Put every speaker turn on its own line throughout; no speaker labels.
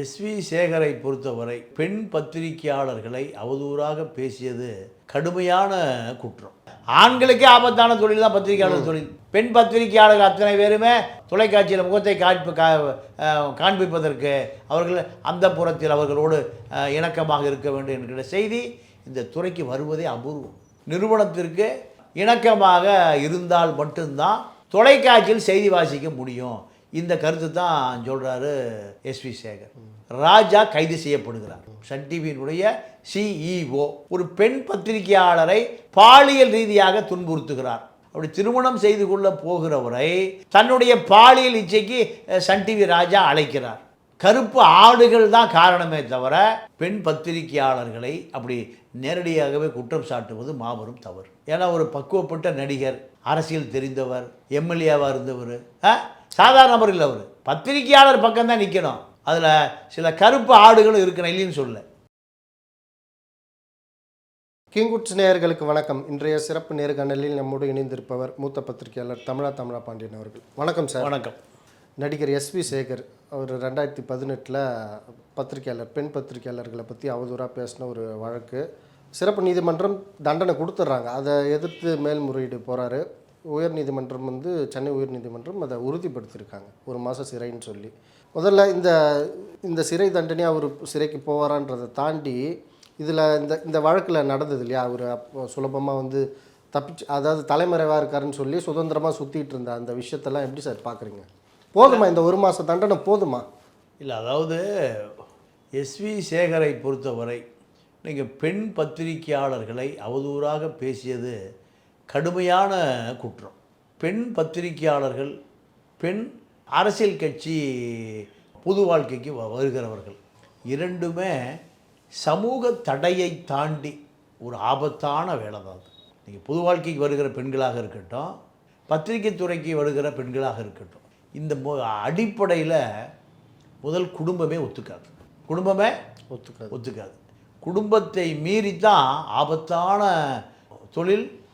SV சேகரை பொறுத்தவரை பெண் பத்திரிகையாளர்களை அவதூறாக பேசியது கடுமையான குற்றம். ஆண்களுக்கே ஆபத்தான தொழில் தான் பத்திரிகையாளர் தொழில். பெண் பத்திரிகையாளர்கள் அத்தனை பேருமே தொலைக்காட்சியில் முகத்தை காட்பு காண்பிப்பதற்கு அவர்கள் அந்த புறத்தில் அவர்களோடு இணக்கமாக இருக்க வேண்டும் என்கிற செய்தி இந்த துறைக்கு வருவதே அபூர்வம். நிறுவனத்திற்கு இணக்கமாக இருந்தால் மட்டும்தான் தொலைக்காட்சியில் செய்தி வாசிக்க முடியும். இந்த கருத்து தான் சொல்கிறாரு எஸ்வி சேகர். ராஜா கைது செய்யப்படுகிறார். சன் டிவியினுடைய சிஇஓ ஒரு பெண் பத்திரிகையாளரை பாலியல் ரீதியாக துன்புறுத்துகிறார். அப்படி திருமணம் செய்து கொள்ள போகிறவரை தன்னுடைய பாலியல் இச்சைக்கு சன் டிவி ராஜா அழைக்கிறார். கருப்பு ஆடுகள் தான் காரணமே தவிர பெண் பத்திரிகையாளர்களை அப்படி நேரடியாகவே குற்றம் சாட்டுவது மாபெரும் தவறு. ஏன்னா ஒரு பக்குவப்பட்ட நடிகர் அரசியல் தெரிந்தவர் எம்எல்ஏவாக இருந்தவர் சாதாரண நபர் இல்லை அவர். பத்திரிகையாளர் பக்கம் தான் நிற்கணும் அதில் சில கருப்பு ஆடுகளும் இருக்கணும் இல்லைன்னு சொல்ல
கிங்குட்ஸ் நேயர்களுக்கு வணக்கம். இன்றைய சிறப்பு நேர்காணலில் நம்மோடு இணைந்திருப்பவர் மூத்த பத்திரிகையாளர் தமிழா தமிழா பாண்டியன் அவர்கள். வணக்கம் சார்.
வணக்கம்.
நடிகர் எஸ்வி சேகர் அவர் ரெண்டாயிரத்தி பதினெட்டில் பத்திரிகையாளர் பெண் பத்திரிகையாளர்களை பற்றி அவதூறாக பேசின ஒரு வழக்கு. சிறப்பு நீதிமன்றம் தண்டனை கொடுத்துட்றாங்க. அதை எதிர்த்து மேல்முறையீடு போகிறாரு உயர் நீதிமன்றம் வந்து சென்னை உயர் நீதிமன்றம் அதை உறுதிப்படுத்தியிருக்காங்க. ஒரு மாதம் சிறைன்னு சொல்லி. முதல்ல இந்த இந்த சிறை தண்டனை அவர் சிறைக்கு போவாரான்றதை தாண்டி இதில் இந்த இந்த வழக்கில் நடந்தது இல்லையா? அவர் அப்போ சுலபமாக வந்து தப்பிச்சு அதாவது தலைமறைவாக இருக்காருன்னு சொல்லி சுதந்திரமாக சுற்றிட்டு இருந்த அந்த விஷயத்தெல்லாம் எப்படி சார் பார்க்குறீங்க போதுமா? இந்த ஒரு மாதம் தண்டனை போதுமா?
இல்லை அதாவது எஸ்வி சேகரை பொறுத்தவரை நீங்கள் பெண் பத்திரிகையாளர்களை அவதூறாக பேசியது கடுமையான குற்றம். பெண் பத்திரிகையாளர்கள் பெண் அரசியல் கட்சி பொது வாழ்க்கைக்கு வ- வருகிறவர்கள் இரண்டுமே சமூக தடையை தாண்டி ஒரு ஆபத்தான வேலை தான் அது. நீங்கள் பொது வாழ்க்கைக்கு வருகிற பெண்களாக இருக்கட்டும் பத்திரிகை துறைக்கு வருகிற பெண்களாக இருக்கட்டும் இந்த அடிப்படையில் முதல் குடும்பமே ஒத்துக்காது. குடும்பமே
ஒத்துக்காது.
ஒத்துக்காது. குடும்பத்தை மீறித்தான் ஆபத்தான தொழில்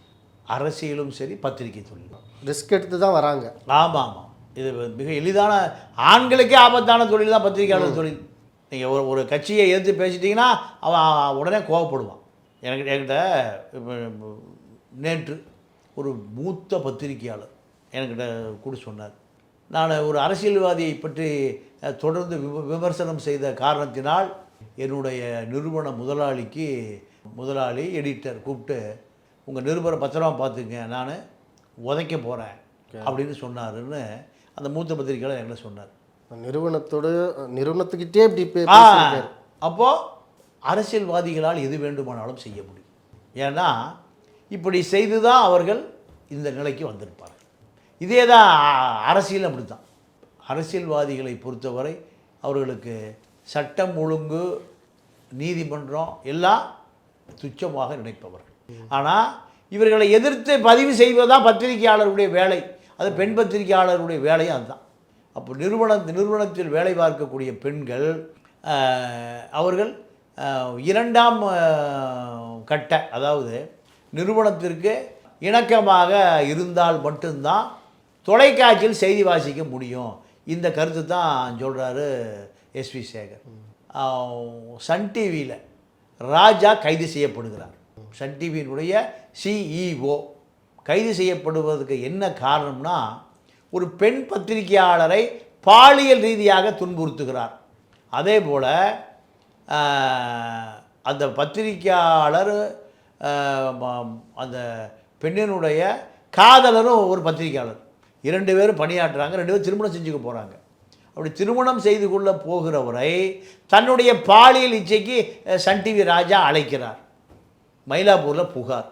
அரசியலும் சரி பத்திரிகை தொழில்
ரிஸ்க் எடுத்து தான் வராங்க.
ஆமாம் ஆமாம். இது மிக எளிதான ஆண்களுக்கே ஆபத்தான தொழில் தான் பத்திரிகையாளர் தொழில். நீங்கள் ஒரு ஒரு கட்சியை எதிர்த்து பேசிட்டீங்கன்னா அவன் உடனே கோவப்படுவான். எனக்கு என்கிட்ட நேற்று ஒரு மூத்த பத்திரிகையாளர் என்கிட்ட கூட சொன்னார். நான் ஒரு அரசியல்வாதியை பற்றி தொடர்ந்து விம- விமர்சனம் செய்த காரணத்தினால் என்னுடைய நிறுவன முதலாளிக்கு முதலாளி எடிட்டர் கூப்பிட்டு உங்கள் நிருபரை பத்திரமா பார்த்துங்க நான் உதைக்க போகிறேன் அப்படின்னு சொன்னாருன்னு அந்த மூத்த பத்திரிகையாளர் என்கிட்ட சொன்னார்.
நிறுவனத்தோட நிறுவனத்துக்கிட்டே இப்படி.
அப்போது அரசியல்வாதிகளால் எது வேண்டுமானாலும் செய்ய முடியும். ஏன்னா இப்படி செய்து தான் அவர்கள் இந்த நிலைக்கு வந்திருப்பார்கள். இதே தான் அரசியல் அப்படி தான் அரசியல்வாதிகளை பொறுத்தவரை அவர்களுக்கு சட்டம் ஒழுங்கு நீதிமன்றம் எல்லாம் துச்சமாக நினைப்பவர்கள். ஆனால் இவர்களை எதிர்த்து பதிவு செய்வதுதான் பத்திரிகையாளருடைய வேலை. அது பெண் பத்திரிகையாளருடைய வேலையும் அதுதான். அப்போ நிறுவன நிறுவனத்தில் வேலை பார்க்கக்கூடிய பெண்கள் அவர்கள் இரண்டாம் கட்ட அதாவது நிறுவனத்திற்கு இணக்கமாக இருந்தால் மட்டும்தான் தொலைக்காட்சியில் செய்தி வாசிக்க முடியும். இந்த கருத்து தான் சொல்கிறாரு எஸ்வி சேகர். சன் டிவியில் ராஜா கைது செய்யப்படுகிறார். சன் டிவியினுடைய சிஇஓ கைது செய்யப்படுவதற்கு என்ன காரணம்னா ஒரு பெண் பத்திரிகையாளரை பாலியல் ரீதியாக துன்புறுத்துகிறார். அதே போல் அந்த பத்திரிகையாளர் அந்த பெண்ணினுடைய காதலரும் ஒரு பத்திரிகையாளர். இரண்டு பேரும் பணியாற்றுறாங்க ரெண்டு பேரும் திருமணம் செஞ்சுக்க போகிறாங்க அப்படி திருமணம் செய்து கொள்ள போகிறவரை தன்னுடைய பாலியல் இச்சைக்கு சன் டிவி ராஜா அழைக்கிறார். மயிலாப்பூரில் புகார்.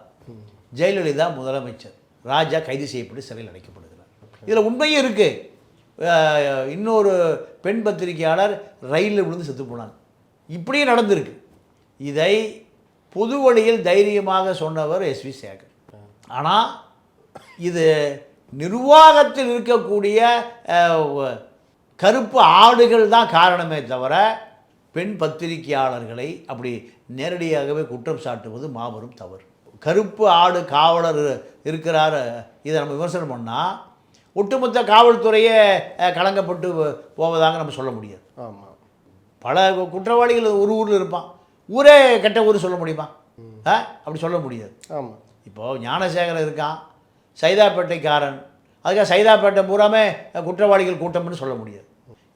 ஜெயலலிதா முதலமைச்சர். ராஜா கைது செய்யப்பட்டு சிறையில் அடைக்கப்படுகிறார். இதில் உண்மையும் இருக்குது இன்னொரு பெண் பத்திரிகையாளர் ரயிலில் விழுந்து செத்து போனாங்க. இப்படியும் நடந்திருக்கு. இதை பொது வழியில் தைரியமாக சொன்னவர் எஸ்வி சேகர். ஆனால் இது நிர்வாகத்தில் இருக்கக்கூடிய கருப்பு ஆடுகள் தான் காரணமே தவிர பெண் பத்திரிகையாளர்களை அப்படி நேரடியாகவே குற்றம் சாட்டுவது மாபெரும் தவறு. கருப்பு ஆடு காவலர் இருக்கிறார் இதை நம்ம விமர்சனம் பண்ணால் ஒட்டுமொத்த காவல்துறையே கலங்கப்பட்டு போவதாக நம்ம சொல்ல முடியாது.
ஆமாம்
பல குற்றவாளிகள் ஒரு ஊரில் இருப்பான். ஊரே கெட்ட ஊர் சொல்ல முடியுமா? ஆ அப்படி சொல்ல முடியாது.
ஆமாம்
இப்போது ஞானசேகரன் இருக்கான் சைதாப்பேட்டைக்காரன். அதுக்காக சைதாப்பேட்டை பூராமே குற்றவாளிகள் கூட்டம்னு சொல்ல முடியாது.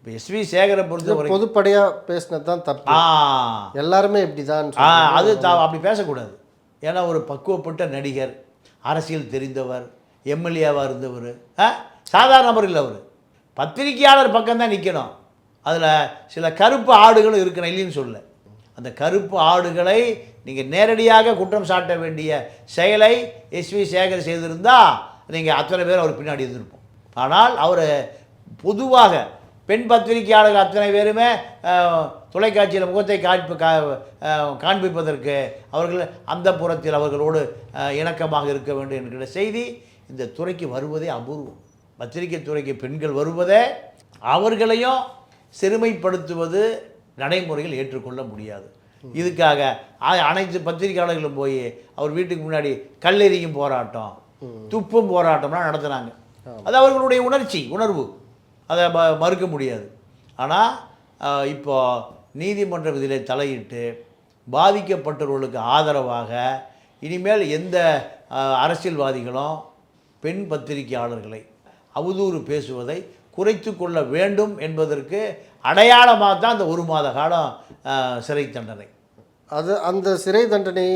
இப்போ எஸ்வி சேகரை பொறுத்த
பொதுப்படையாக பேசினது தான் தப்பு. எல்லாருமே இப்படி தான்
அது தா- அப்படி பேசக்கூடாது. ஏன்னா ஒரு பக்குவப்பட்ட நடிகர் அரசியல் தெரிந்தவர் எம்எல்ஏவாக இருந்தவர் சாதாரண நபர் இல்லை அவர். பத்திரிகையாளர் பக்கம்தான் நிற்கணும் அதில் சில கருப்பு ஆடுகளும் இருக்கணும் இல்லைன்னு சொல்ல அந்த கருப்பு ஆடுகளை நீங்கள் நேரடியாக குற்றம் சாட்ட வேண்டிய செயலை எஸ்வி சேகர் செய்திருந்தா நீங்கள் அத்தனை பேர் அவர் பின்னாடி இருந்திருப்போம். ஆனால் அவர் பொதுவாக பெண் பத்திரிகையாளர்கள் அத்தனை பேருமே தொலைக்காட்சியில் முகத்தை காண்பி காண்பிப்பதற்கு அவர்கள் அந்த புறத்தில் அவர்களோடு இணக்கமாக இருக்க வேண்டும் என்கிற செய்தி இந்த துறைக்கு வருவதே அபூர்வம். பத்திரிகை துறைக்கு பெண்கள் வருவதே அவர்களையும் சிறுமைப்படுத்துவது நடைமுறையில் ஏற்றுக்கொள்ள முடியாது. இதுக்காக அனைத்து பத்திரிகையாளர்களும் போய் அவர் வீட்டுக்கு முன்னாடி கல்லெறியும் போராட்டம் துப்பும் போராட்டம்லாம் நடத்துனாங்க. அது அவர்களுடைய உணர்ச்சி உணர்வு. அதை ம- மறுக்க முடியாது. ஆனால் இப்போ நீதிமன்ற இதில் தலையிட்டு பாதிக்கப்பட்டவர்களுக்கு ஆதரவாக இனிமேல் எந்த அரசியல்வாதிகளும் பெண் பத்திரிகையாளர்களை அவதூறு பேசுவதை குறைத்து கொள்ள வேண்டும் என்பதற்கு அடையாளமாக தான் அந்த ஒரு மாத காலம் சிறை தண்டனை.
அது அந்த சிறை தண்டனை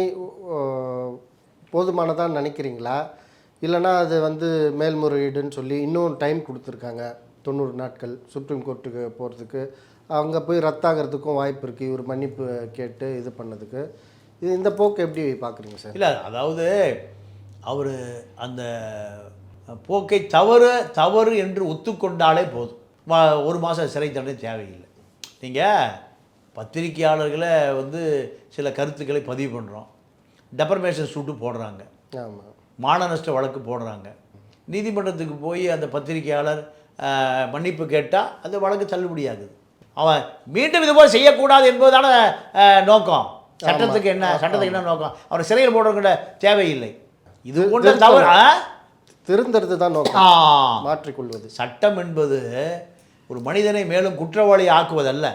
போதுமானதான் நினைக்கிறீங்களா? இல்லைன்னா அது வந்து மேல்முறையீடுன்னு சொல்லி இன்னும் டைம் கொடுத்துருக்காங்க. தொண்ணூறு நாட்கள் சுப்ரீம் கோர்ட்டுக்கு போகிறதுக்கு அங்கே போய் ரத்தாகிறதுக்கும் வாய்ப்பு இருக்குது இவர் மன்னிப்பு கேட்டு இது பண்ணதுக்கு. இது இந்த போக்கு எப்படி பார்க்குறீங்க சார்?
இல்லை அதாவது அவர் அந்த போக்கை தவறு தவறு என்று ஒத்துக்கொண்டாலே போதும். ஒரு மாதம் சிறை தண்டனை தேவையில்லை. நீங்கள் பத்திரிகையாளர்களை வந்து சில கருத்துக்களை பதிவு பண்ணுறோம் டெபர்மேஷன் சூட்டு போடுறாங்க.
ஆமாம்
மான நஷ்ட வழக்கு போடுறாங்க. நீதிமன்றத்துக்கு போய் அந்த பத்திரிகையாளர் மன்னிப்பு கேட்டால் அந்த வழக்கு தள்ளுபடியாகுது. அவன் மீண்டும் இது போல் செய்யக்கூடாது என்பதுதான நோக்கம். சட்டத்துக்கு என்ன சட்டத்துக்கு என்ன நோக்கம்? அவரை சிறையில் போடுறதுக்கு தேவையில்லை. இது போன்ற தவறு?
திருந்துறது தான் நோக்கம். மாற்றிக்கொள்வது.
சட்டம் என்பது ஒரு மனிதனை மேலும் குற்றவாளி ஆக்குவதல்ல.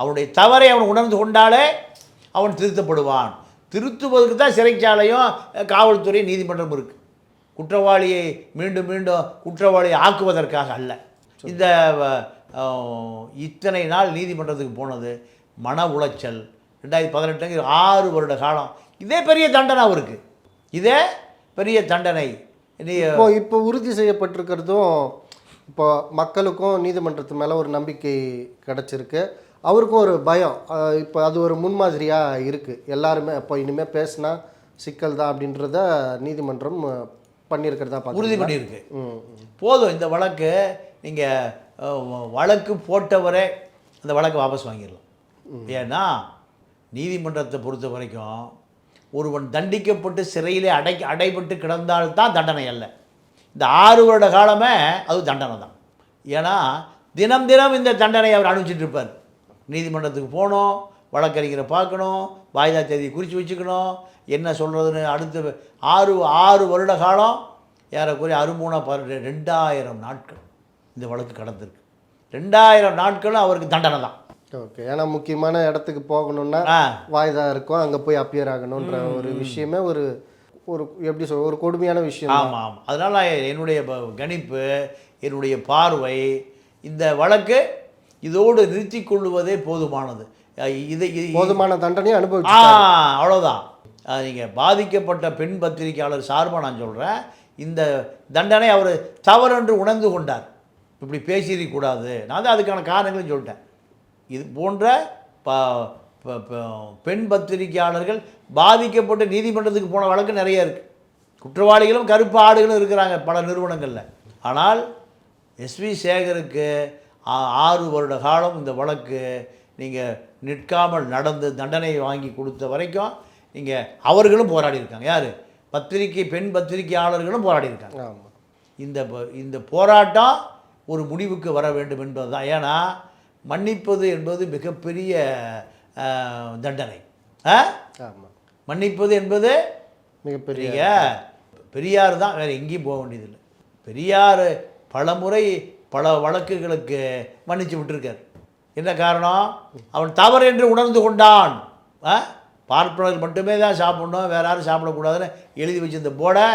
அவனுடைய தவறை அவன் உணர்ந்து கொண்டாலே அவன் திருத்தப்படுவான். திருத்துவதற்கு தான் சிறைச்சாலையும் காவல்துறை நீதிமன்றம் இருக்குது குற்றவாளியை மீண்டும் மீண்டும் குற்றவாளியை ஆக்குவதற்காக அல்ல. இந்த இத்தனை நாள் நீதிமன்றத்துக்கு போனது மன உளைச்சல். ரெண்டாயிரத்தி பதினெட்டுங்கிற ஆறு வருட காலம். இதே பெரிய தண்டனை அவருக்கு இதே பெரிய தண்டனை.
இப்போ இப்போ உறுதி செய்யப்பட்டிருக்கிறதும் இப்போ மக்களுக்கும் நீதிமன்றத்து மேலே ஒரு நம்பிக்கை கிடச்சிருக்கு. அவருக்கும் ஒரு பயம். இப்போ அது ஒரு முன்மாதிரியாக இருக்குது எல்லாருமே இப்போ இனிமேல் பேசினா சிக்கல் தான் அப்படின்றத நீதிமன்றம் பண்ணியிருக்கிறதா
உறுதி பண்ணியிருக்கு.
ம்
போதும் இந்த வழக்கு நீங்கள் வழக்கு போட்டவரே அந்த வழக்கை வாபஸ் வாங்கிடலாம். ஏன்னா நீதிமன்றத்தை பொறுத்த வரைக்கும் ஒருவன் தண்டிக்கப்பட்டு சிறையிலே அடை அடைபட்டு கிடந்தால்தான் தண்டனை அல்ல. இந்த ஆறு வருட காலமே அது தண்டனை தான். ஏன்னா தினம் தினம் இந்த தண்டனை அவர் அனுப்பிச்சிட்டு இருப்பார். நீதிமன்றத்துக்கு போகணும் வழக்கறிஞரை பார்க்கணும் வாய்தா தேதியை குறித்து வச்சுக்கணும் என்ன சொல்கிறதுன்னு அடுத்து ஆறு ஆறு வருட காலம் ஏறக்குறைய அறுமூணா பன்னெண்டு ரெண்டாயிரம் நாட்கள் இந்த வழக்கு கடந்திருக்கு. ரெண்டாயிரம் நாட்களும் அவருக்கு தண்டனை தான்.
ஓகே ஏன்னா முக்கியமான இடத்துக்கு போகணும்னா
ஆ.
வாய்தா இருக்கும் அங்கே போய் அப்பியர் ஆகணுன்ற ஒரு விஷயமே ஒரு ஒரு எப்படி சொல்ற ஒரு கொடுமையான விஷயம்.
ஆமாம் ஆமாம் அதனால் என்னுடைய கணிப்பு என்னுடைய பார்வை இந்த வழக்கு இதோடு நிறுத்தி கொள்ளுவதே போதுமானது. இதை
போதுமான தண்டனையை
ஆ
அனுபவிச்சு
அவ்வளோதான் நீங்கள் பாதிக்கப்பட்ட பெண் பத்திரிகையாளர் சார்பாக நான் சொல்கிறேன் இந்த தண்டனை அவர் தவறென்று உணர்ந்து கொண்டார். இப்படி பேசியிருக்கக்கூடாது நான் தான் அதுக்கான காரணங்களையும் சொல்லிட்டேன். இது போன்ற ப பெண் பத்திரிகையாளர்கள் பாதிக்கப்பட்டு நீதிமன்றத்துக்கு போன வழக்கு நிறைய இருக்குது குற்றவாளிகளும் கருப்பு ஆடுகளும் இருக்கிறாங்க பல நிறுவனங்களில். ஆனால் எஸ்வி சேகருக்கு ஆறு வருட காலம் இந்த வழக்கு நீங்கள் நிற்காமல் நடந்து தண்டனை வாங்கி கொடுத்த வரைக்கும் நீங்கள் அவர்களும் போராடி இருக்காங்க யார்? பத்திரிகை பெண் பத்திரிகையாளர்களும் போராடி இருக்காங்க இந்த இந்த போராட்டம் ஒரு முடிவுக்கு வர வேண்டும் என்பது தான் ஏன்னா மன்னிப்பது என்பது மிகப்பெரிய தண்டனை. மன்னிப்பது என்பது
மிகப்பெரிய
பெரிய பெரியார் தான் வேறு எங்கேயும் போக வேண்டியதில்லை. பெரியார் பல முறை பல வழக்குகளுக்கு மன்னிச்சு விட்டுருக்கார். என்ன காரணம்? அவன் தவறு என்று உணர்ந்து கொண்டான். ஆ? மட்டுமே தான் சாப்பிடணும் வேற யாரும் சாப்பிடக்கூடாதுன்னு எழுதி வச்சிருந்த போர்டை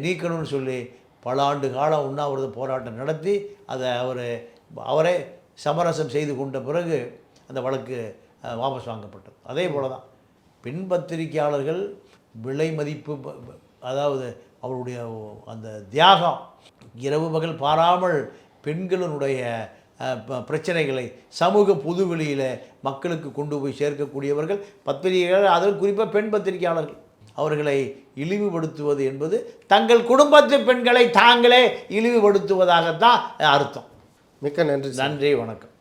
நீக்கணும்னு சொல்லி பல ஆண்டு காலம் உண்ணாவிரத போராட்டம் நடத்தி அதை அவர் அவரே சமரசம் செய்து கொண்ட பிறகு அந்த வழக்கு வாபஸ் வாங்கப்பட்டது. அதே போல தான் பெண் பத்திரிகையாளர்கள் விலை மதிப்பு அதாவது அவருடைய அந்த தியாகம் இரவு பகல் பாராமல் பெண்களினுடைய பிரச்சனைகளை சமூக பொதுவெளியில் மக்களுக்கு கொண்டு போய் சேர்க்கக்கூடியவர்கள் பத்திரிகைகள் அதில் குறிப்பாக பெண் பத்திரிகையாளர்கள். அவர்களை இழிவுபடுத்துவது என்பது தங்கள் குடும்பத்து பெண்களை தாங்களே இழிவுபடுத்துவதாகத்தான் அர்த்தம்.
மிக்க நன்றி
நன்றி வணக்கம்.